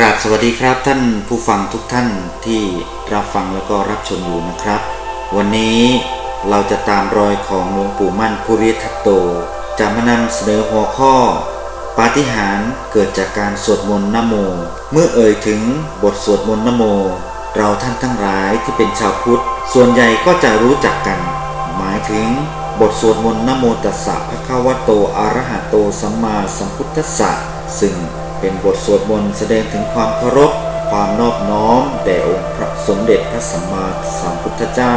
กราบสวัสดีครับท่านผู้ฟังทุกท่านที่รับฟังแล้วก็รับชมอยู่นะครับ วันนี้เราจะตามรอยของหลวงปู่มั่นภูริทัตโต จะมานำเสนอหัวข้อ ปาฏิหาริย์เกิดจากการสวดมนต์นโม เมื่อเอ่ยถึงบทสวดมนต์นโม เราท่านทั้งหลายที่เป็นชาวพุทธ ส่วนใหญ่ก็จะรู้จักกัน หมายถึงบทสวดมนต์นโมตัสสะภะคะวะโตอะระหะโตสัมมาสัมพุทธัสสะซึ่ง เป็นบทสวดมนต์แสดงถึงความเคารพ ความนอบน้อมแด่องค์พระสมเด็จพระสัมมาสัมพุทธเจ้า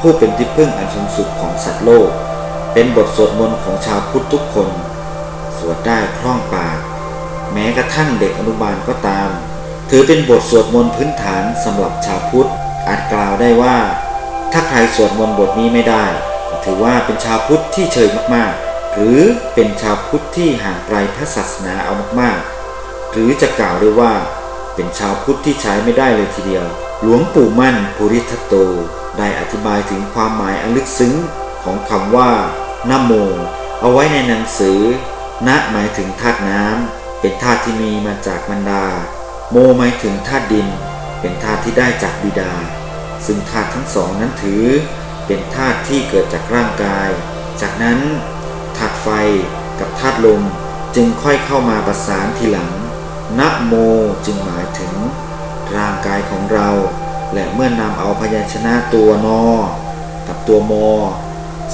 ผู้เป็นที่พึ่งอันสูงสุดของสัตว์โลก เป็นบทสวดมนต์ของชาวพุทธทุกคน สวดได้คล่องปาก แม้กระทั่งเด็กอนุบาลก็ตาม ถือเป็นบทสวดมนต์พื้นฐานสำหรับชาวพุทธ อาจกล่าวได้ว่า ถ้าใครสวดมนต์บทนี้ไม่ได้ ถือว่าเป็นชาวพุทธที่เฉยมากๆ หรือเป็นชาวพุทธที่ห่างไกลพระศาสนาเอามากๆ หรือจะกล่าวได้ว่า เป็นชาวพุทธที่ใช้ไม่ได้เลยทีเดียว หลวงปู่มั่นภูริทัตโต ได้อธิบายถึงความหมายอันลึกซึ้งของคำว่านโม เอาไว้ในหนังสือนะหมายถึงธาตุน้ำเป็นธาตุที่มีมาจากมันดา โมหมายถึงธาตุดิน เป็นธาตุที่ได้จากบิดา ซึ่งธาตุทั้งสองนั้นถือ เป็นธาตุที่เกิดจากร่างกาย จากนั้นธาตุไฟกับธาตุลมจึงค่อยเข้ามาประสานทีหลัง นะโมจึงหมายถึง ร่างกายของเรา และเมื่อนำเอาพยัญชนะตัวนอ กับตัวโม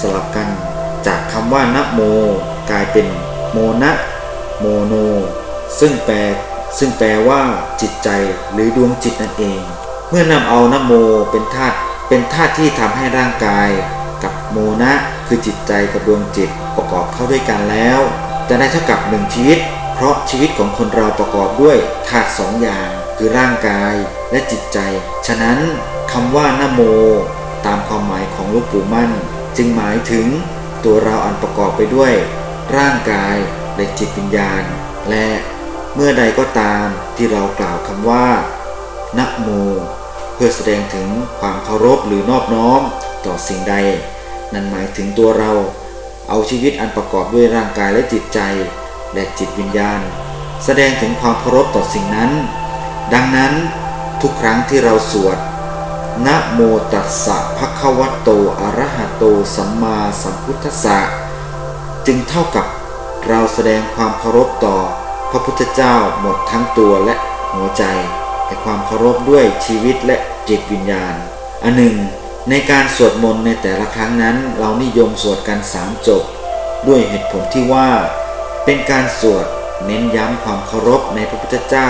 สลับกัน จากคำว่านะโม กลายเป็นโมนะโมโน ซึ่งแปลซึ่งแปลว่าจิตใจหรือดวงจิตนั่นเอง เมื่อนำเอานะโมเป็นธาตุเป็นธาตุที่ทำให้ร่างกาย กับโมนะคือจิตใจกับดวงจิตประกอบเข้าด้วยกันแล้ว จะได้เท่ากับหนึ่งชีวิต เพราะชีวิตของคนเราประกอบด้วยธาตุสองอย่าง คือร่างกายและจิตใจ ฉะนั้นคำว่านะโม ตามความหมายของลวงปู่มั่น จึงหมายถึงตัวเราอันประกอบไปด้วย ร่างกายและจิตวิญญาณ และเมื่อใดก็ตามที่เรากล่าวคำว่านะโม เพื่อแสดงถึงความเคารพหรือนอบน้อมต่อสิ่งใด นั่นหมายถึงตัวเรา เอาชีวิตอันประกอบด้วยร่างกายและจิตใจ และจิตวิญญาณ แสดงถึงความเคารพต่อสิ่งนั้น ดังนั้นทุกครั้งที่เราสวดนะโมตัสสะภะคะวะโตอะระหะโตสัมมาสัมพุทธัสสะจึงเท่ากับเราแสดงความเคารพต่อ พระพุทธเจ้าหมดทั้งตัวและหัวใจให้ความเคารพด้วยชีวิตและจิตวิญญาณ อันหนึ่ง ในการสวดมนต์ในแต่ละครั้งนั้น เรานิยมสวดกันสามจบ ด้วยเหตุผลที่ว่า เป็นการสวดเน้นย้ำความเคารพในพระพุทธเจ้า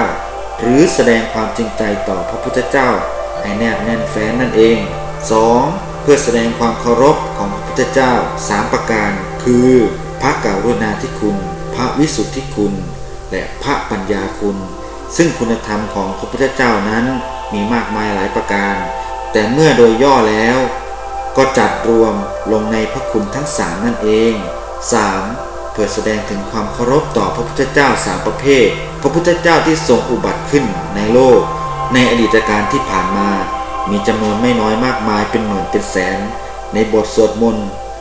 หรือแสดงความจริงใจต่อพระพุทธเจ้าให้แนบแน่นแฟ้นนั่นเอง 2. เพื่อแสดงความเคารพของพระพุทธเจ้า 3 ประการ คือ พระกรุณาธิคุณ พระวิสุทธิคุณ และพระปัญญาคุณ ซึ่งคุณธรรมของพระพุทธเจ้านั้นมีมากมายหลายประการ แต่เมื่อโดยย่อแล้ว ก็จัดรวมลงในพระคุณทั้งสามนั่นเอง 3. เพื่อแสดงถึงความเคารพต่อพระพุทธเจ้าสามประเภท พระพุทธเจ้าที่ทรงอุบัติขึ้นในโลก ในอดีตการที่ผ่านมา มีจำนวนไม่น้อยมากมายเป็นหมื่นเป็นแสน ในบทสวดมนต์